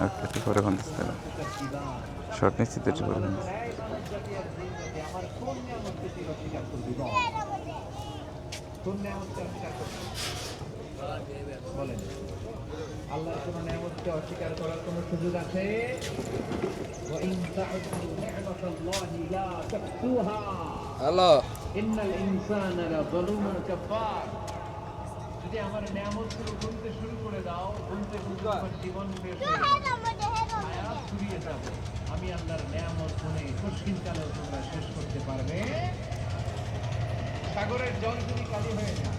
ওকে একটু পরে ফোন দিচ্ছি তাহলে শর্ট নিচ্ছি তো একটু পরে ফোন আল্লাহর কোন নিয়ামতকে অস্বীকার করার কোনো সুযোগ আছে হ্যালো ইন্নাল ইনসানারা যালুমুন কাফার যদি আমার নিয়ামত শুরু গুনতে শুরু করে দাও গুনতে গুনতে আমার জীবন শেষ হয়ে আয়াত ফুরিয়ে আমি আল্লাহর নিয়ামত গুনে কঠিনকালেও তোমরা শেষ করতে পারবে। সাগরের জল যদি কালি হয়ে যায়